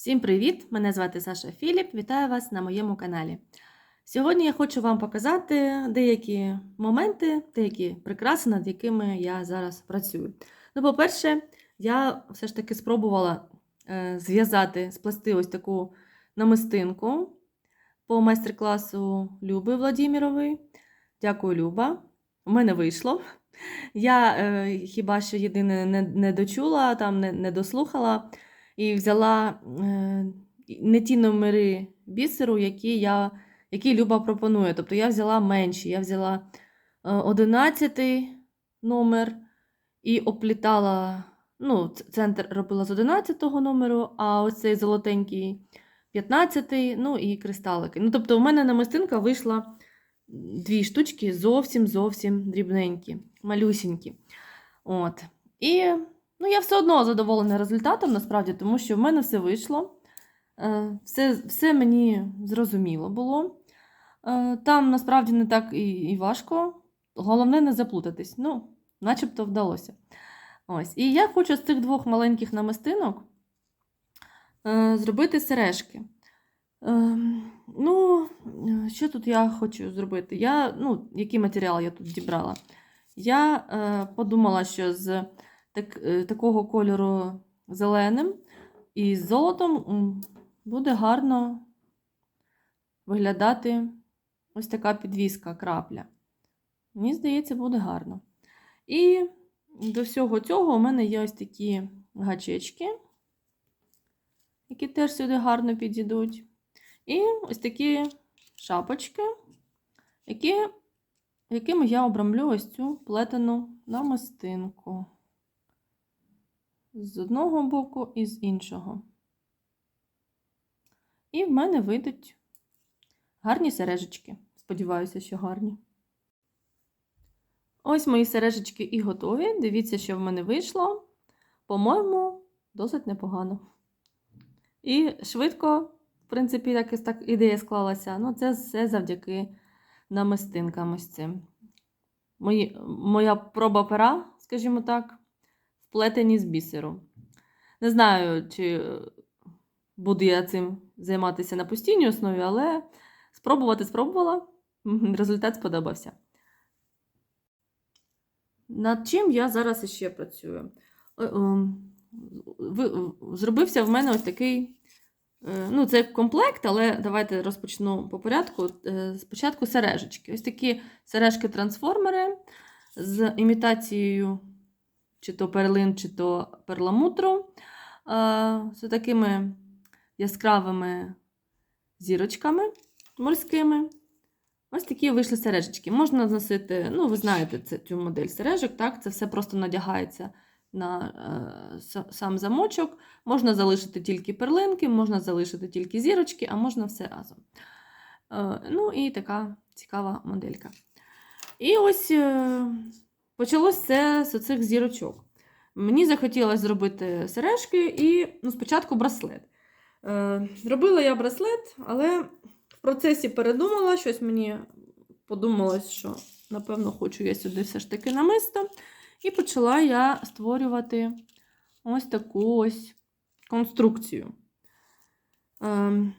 Всім привіт! Мене звати Саша Філіп. Вітаю вас на моєму каналі. Сьогодні я хочу вам показати деякі моменти, деякі прикраси, над якими я зараз працюю. Ну, по-перше, я все ж таки спробувала е, зв'язати, сплести ось таку намистинку по майстер-класу Люби Владимирової. Дякую, Люба. У мене вийшло. Я е, хіба що єдине не, не дочула, там не, не дослухала і взяла е, не ті номери бісеру, які я, які Люба пропонує. Тобто я взяла менші. Я взяла е, 11 номер і оплітала, ну, центр робила з 11 номеру, а ось цей золотенький 15, ну і кристалики. Ну, тобто, у мене намистинка вийшла дві штучки зовсім зовсім дрібненькі, малюсінькі. От. І ну, я все одно задоволена результатом, насправді, тому що в мене все вийшло. Е, Все, все мені зрозуміло було. Е, Там насправді не так і, і важко. Головне не заплутатись. Ну, начебто вдалося. Ось. І я хочу з цих двох маленьких намистинок е, зробити сережки. Ну, що тут я хочу зробити? Я, ну, який матеріал я тут дібрала? Я подумала, що з так, е, такого кольору зеленим і з золотом буде гарно виглядати ось така підвіска крапля. Мені здається, буде гарно. І до всього цього у мене є ось такі гачечки, які теж сюди гарно підійдуть. І ось такі шапочки, які, якими я обрамлю ось цю плетену намистинку. З одного боку і з іншого. І в мене вийдуть гарні сережечки. Сподіваюся, що гарні. Ось мої сережечки і готові. Дивіться, що в мене вийшло. По-моєму, досить непогано. І швидко, в принципі, якось так ідея склалася. Ну, це все завдяки намистинкам ось цим. Мої, моя проба пера, скажімо так, вплетені з бісеру. Не знаю, чи буду я цим займатися на постійній основі, але спробувати спробувала. Результат сподобався. Над чим я зараз іще працюю? Зробився в мене ось такий. е, Ну, це комплект, але давайте розпочну по порядку. Е, Спочатку сережечки. Ось такі сережки-трансформери з імітацією чи то перлин, чи то перламутру. З такими яскравими зірочками морськими. Ось такі вийшли сережечки. Можна носити, ну, ви знаєте це, цю модель сережок, так? Це все просто надягається на е, сам замочок. Можна залишити тільки перлинки, можна залишити тільки зірочки, а можна все разом. Е, ну і така цікава моделька. І ось е, почалось це з оцих зірочок. Мені захотілося зробити сережки і ну, спочатку браслет. Е, зробила я браслет, але в процесі передумала, щось мені подумалось, що напевно хочу я сюди все ж таки намисто. І почала я створювати ось таку ось конструкцію. Ем,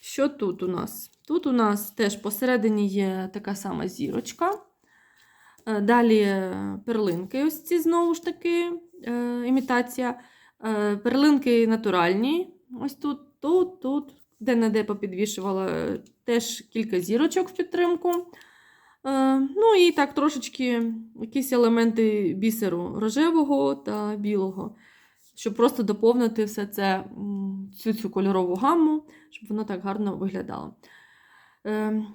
Що тут у нас? Тут у нас теж посередині є така сама зірочка. Е, Далі е, перлинки, ось ці знову ж таки, е, імітація. Перлинки натуральні. Ось тут, тут, тут, де-не-де попідвішувала е, теж кілька зірочок в підтримку. Ну і так трошечки якісь елементи бісеру рожевого та білого, щоб просто доповнити все це, цю цю кольорову гамму, щоб воно так гарно виглядало.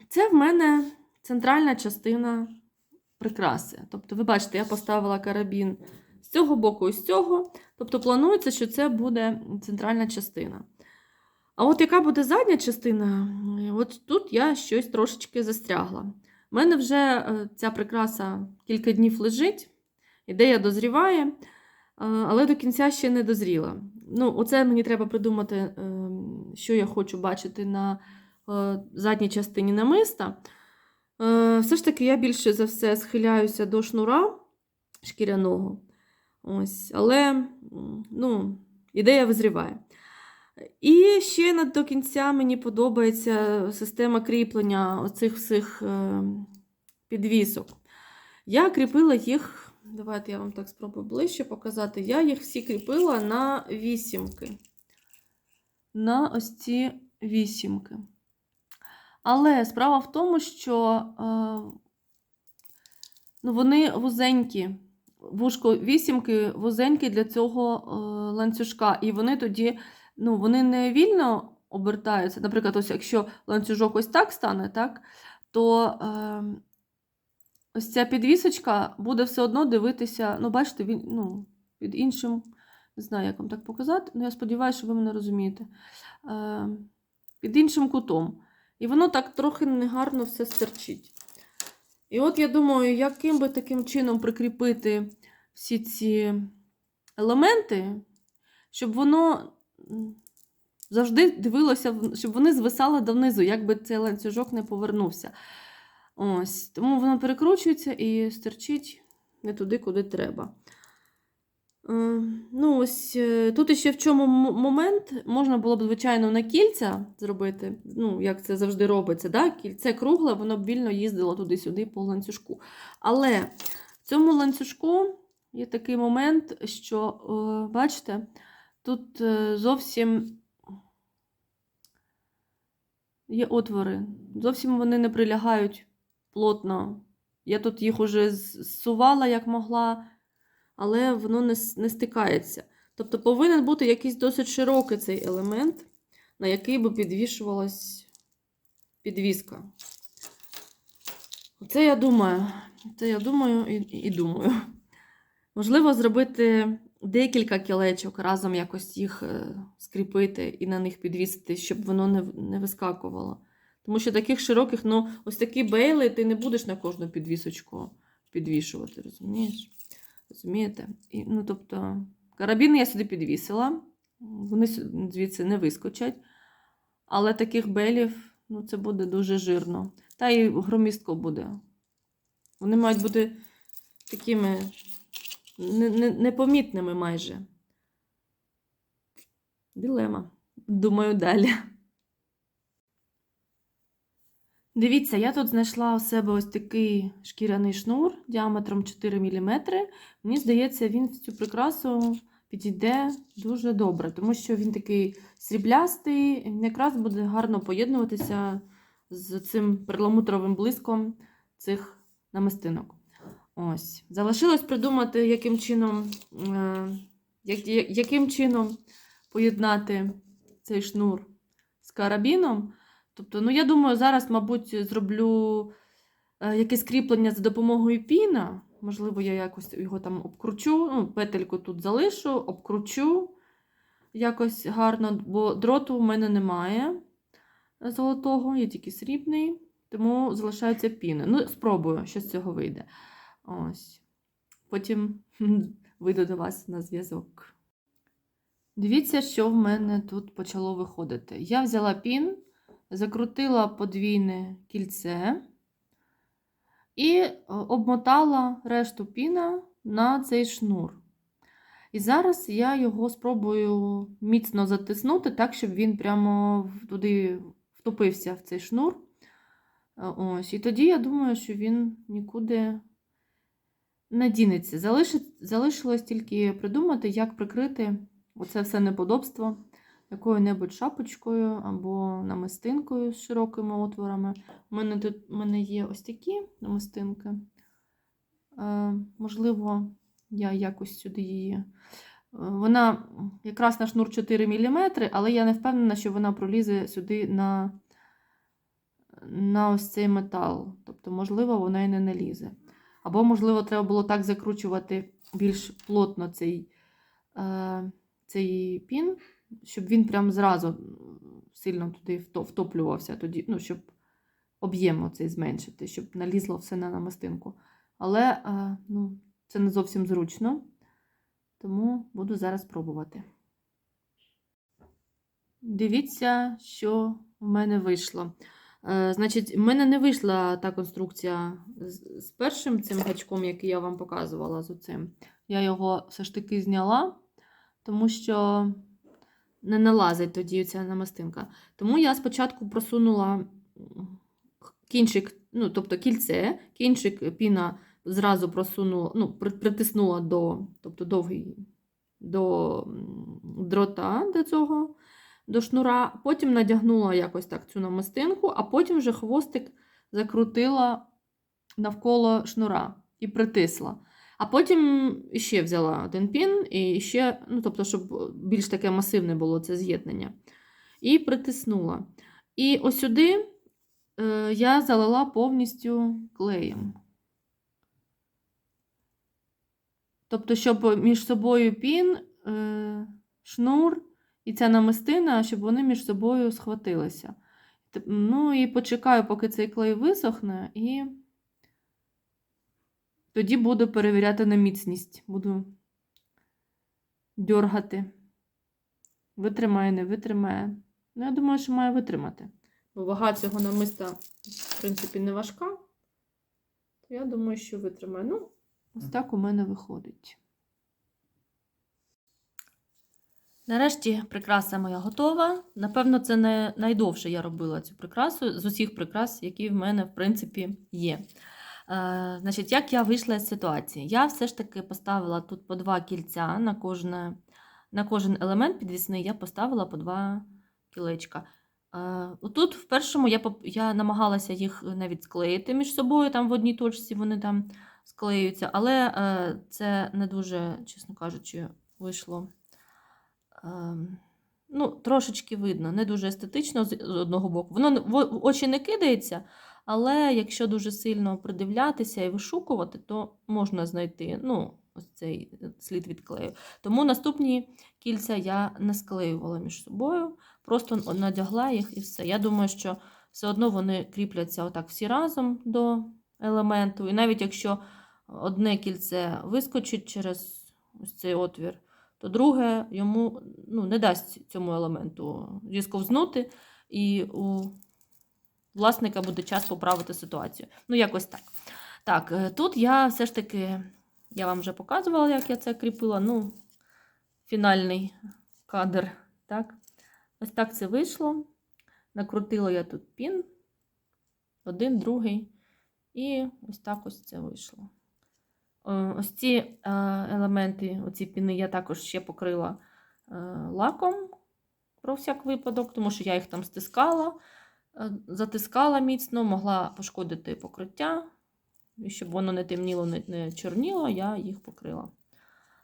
Це в мене центральна частина прикраси. Тобто, ви бачите, я поставила карабін з цього боку і з цього. Тобто планується, що це буде центральна частина. А от яка буде задня частина, от тут я щось трошечки застрягла. У мене вже е, ця прикраса кілька днів лежить, ідея дозріває, е, але до кінця ще не дозріла. Ну, оце мені треба придумати, е, що я хочу бачити на е, задній частині намиста. Е, Все ж таки, я більше за все схиляюся до шнура шкіряного. Ось, але ну, ідея визріває. І ще до кінця мені подобається система кріплення оцих всіх е, підвісок. Я кріпила їх, давайте я вам так спробую ближче показати. Я їх всі кріпила на вісімки. На ось ці вісімки. Але справа в тому, що е, ну, вони вузенькі. Вушко вісімки вузенькі для цього е, ланцюжка. І вони тоді ну, вони не вільно обертаються. Наприклад, ось якщо ланцюжок ось так стане, так, то е, ось ця підвісочка буде все одно дивитися, ну, бачите, він, ну, під іншим, не знаю, як вам так показати, але я сподіваюся, що ви мене розумієте. Е, під іншим кутом. І воно так трохи негарно все стерчить. І от я думаю, яким би таким чином прикріпити всі ці елементи, щоб воно завжди дивилося, щоб вони звисали донизу, як би цей ланцюжок не повернувся. Ось, тому воно перекручується і стерчить не туди, куди треба. Е, Ну, ось е, тут ще в чому момент можна було б, звичайно, на кільця зробити, ну, як це завжди робиться. Да? Кільце кругле, воно б вільно їздило туди-сюди по ланцюжку. Але в цьому ланцюжку є такий момент, що, е, бачите, тут е, зовсім є отвори. Зовсім вони не прилягають плотно. Я тут їх уже зсувала як могла, але воно не, не стикається. Тобто повинен бути якийсь досить широкий цей елемент, на який би підвішувалась підвіска. Це я думаю. Це я думаю і, і думаю. Можливо, зробити декілька кілечок, разом якось їх е, скріпити і на них підвісити, щоб воно не, не вискакувало. Тому що таких широких, ну, ось такі бейли ти не будеш на кожну підвісочку підвішувати, розумієш? Розумієте? І, ну, тобто, карабіни я сюди підвісила, вони звідси не вискочать. Але таких белів, ну, це буде дуже жирно. Та і громістко буде. Вони мають бути такими не- не- непомітними майже. Дилема. Думаю, далі. Дивіться, я тут знайшла у себе ось такий шкіряний шнур діаметром 4 мм. Мені здається, він в цю прикрасу підійде дуже добре, тому що він такий сріблястий, він якраз буде гарно поєднуватися з цим перламутровим блиском цих намистинок. Ось. Залишилось придумати, яким чином, е, яким чином поєднати цей шнур з карабіном. Тобто, ну, я думаю, зараз, мабуть, зроблю е, якесь кріплення за допомогою піна. Можливо, я якось його там обкручу, ну, петельку тут залишу, обкручу якось гарно, бо дроту в мене немає золотого, є тільки срібний, тому залишаються піни. Ну, спробую, що з цього вийде. Ось. Потім вийду до вас на зв'язок. Дивіться, що в мене тут почало виходити. Я взяла пін, закрутила подвійне кільце і е, обмотала решту піна на цей шнур. І зараз я його спробую міцно затиснути, так, щоб він прямо туди втопився в цей шнур. Е, Ось. І тоді я думаю, що він нікуди не дінеться. Залишилось тільки придумати, як прикрити оце все неподобство якою-небудь шапочкою або намистинкою з широкими отворами. У мене тут у мене є ось такі намистинки. Е, можливо, я якось сюди її. е, Вона якраз на шнур 4 мм, але я не впевнена, що вона пролізе сюди на, на ось цей метал. Тобто, можливо, вона і не налізе. Або, можливо, треба було так закручувати більш плотно цей, е, цей пін, щоб він прям зразу сильно туди втоплювався, тоді, ну, щоб об'єм оцей зменшити, щоб налізло все на намистинку. Але е, ну, це не зовсім зручно, тому буду зараз пробувати. Дивіться, що в мене вийшло. Е, Значить, в мене не вийшла та конструкція з, з першим цим гачком, який я вам показувала з оцим. Я його все ж таки зняла, тому що не налазить тоді ця намистинка. Тому я спочатку просунула кінчик, ну, тобто кільце, кінчик піна зразу просунула, ну, притиснула до, тобто довгий до дрота до цього, до шнура, потім надягнула якось так цю намистинку, а потім вже хвостик закрутила навколо шнура і притисла. А потім ще взяла один пін, і ще, ну, тобто, щоб більш таке масивне було це з'єднання. І притиснула. І ось сюди е, я залила повністю клеєм. Тобто, щоб між собою пін, е, шнур і ця намистина, щоб вони між собою схватилися. Ну і почекаю, поки цей клей висохне, і тоді буду перевіряти на міцність. Буду дьоргати. Витримає, не витримає. Ну, я думаю, що має витримати. Бо вага цього намиста, в принципі, не важка. То я думаю, що витримає. Ну, ось так у мене виходить. Нарешті прикраса моя готова. Напевно, це не найдовше я робила цю прикрасу з усіх прикрас, які в мене, в принципі, є. Е, значить, як я вийшла з ситуації? Я все ж таки поставила тут по два кільця на, кожне, на кожен елемент підвісний, я поставила по два кілечка. Е, Тут в першому я, я намагалася їх навіть склеїти між собою, там в одній точці вони там склеюються, але е, це не дуже, чесно кажучи, вийшло. Ну, трошечки видно, не дуже естетично з одного боку. Воно в очі не кидається, але якщо дуже сильно придивлятися і вишукувати, то можна знайти ну, ось цей е, слід від клею. Тому наступні кільця я не склеювала між собою, просто надягла їх і все. Я думаю, що все одно вони кріпляться отак всі разом до елементу. І навіть якщо одне кільце вискочить через ось цей отвір, то друге йому ну, не дасть цьому елементу зісковзнути, і у власника буде час поправити ситуацію. Ну, якось так. Так, е, тут я все ж таки, я вам вже показувала, як я це кріпила. Ну, фінальний кадр. Так. Ось так це вийшло. Накрутила я тут пін, один, другий, і ось так ось це вийшло. Е, Ось ці е, елементи, оці піни, я також ще покрила лаком про всяк випадок, тому що я їх там стискала, затискала міцно, могла пошкодити покриття. І щоб воно не темніло, не, не чорніло, я їх покрила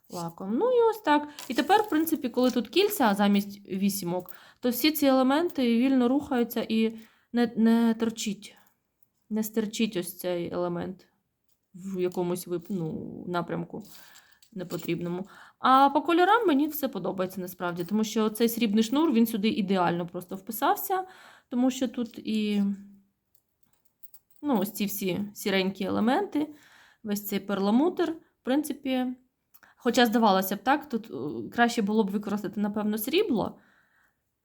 лаком. Ну і ось так. І тепер, в принципі, коли тут кільця замість вісімок, то всі ці елементи вільно рухаються і не, не торчить, не стерчить ось цей елемент в якомусь вип... ну, напрямку непотрібному. А по кольорам мені все подобається насправді, тому що цей срібний шнур він сюди ідеально просто вписався, тому що тут і ну, ось ці всі сіренькі елементи, весь цей перламутр, в принципі, хоча здавалося б так, тут е, краще було б використати, напевно, срібло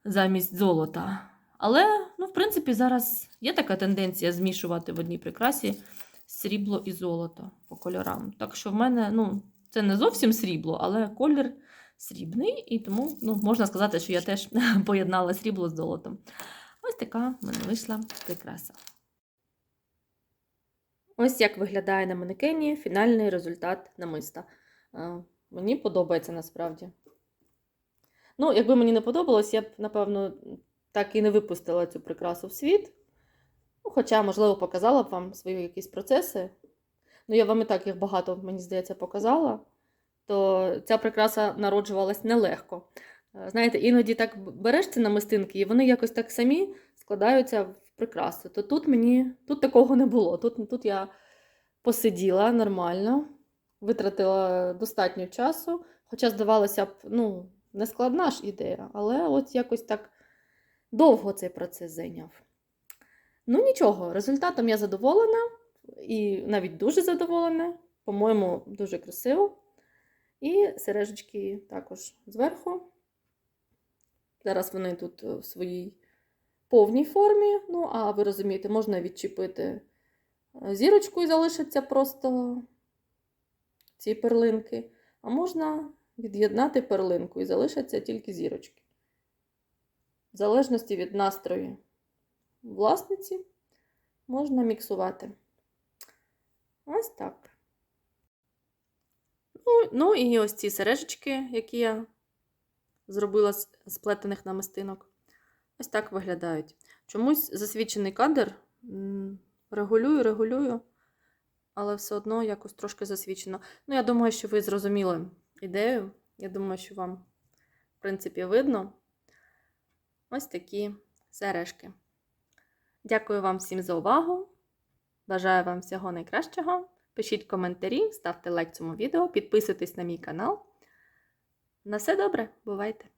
замість золота. Але, ну, в принципі, зараз є така тенденція змішувати в одній прикрасі срібло і золото по кольорам. Так що в мене, ну, це не зовсім срібло, але колір срібний, і тому ну, можна сказати, що я теж поєднала срібло з золотом. Ось така в мене вийшла прикраса. Ось як виглядає на манекені фінальний результат намиста. Мені подобається насправді. Ну, якби мені не подобалось, я б, напевно, так і не випустила цю прикрасу в світ. Ну, хоча, можливо, показала б вам свої якісь процеси. Ну, я вам і так їх багато, мені здається, показала. То ця прикраса народжувалась нелегко. Е, Знаєте, іноді так береш ці намистинки, і вони якось так самі складаються в прикрасу. То тут мені тут такого не було. Тут, тут я посиділа нормально, витратила достатньо часу, хоча, здавалося б, ну, не складна ж ідея, але от якось так довго цей процес зайняв. Ну, нічого, результатом я задоволена і навіть дуже задоволена. По-моєму, дуже красиво. І сережечки також зверху. Зараз вони тут е, в своїй повній формі. Ну, а ви розумієте, можна відчепити е, зірочку і залишиться просто ці перлинки. А можна від'єднати перлинку і залишаться тільки зірочки. В залежності від настрою власниці можна міксувати. Ось так. Ну, ну і ось ці сережечки, які я зробила з плетених намистинок. Ось так виглядають. Чомусь засвічений кадр регулюю, регулюю, але все одно якось трошки засвічено. Ну, я думаю, що ви зрозуміли ідею. Я думаю, що вам, в принципі, видно. Ось такі сережки. Дякую вам всім за увагу. Бажаю вам всього найкращого. Пишіть коментарі, ставте лайк цьому відео, підписуйтесь на мій канал. На все добре, бувайте!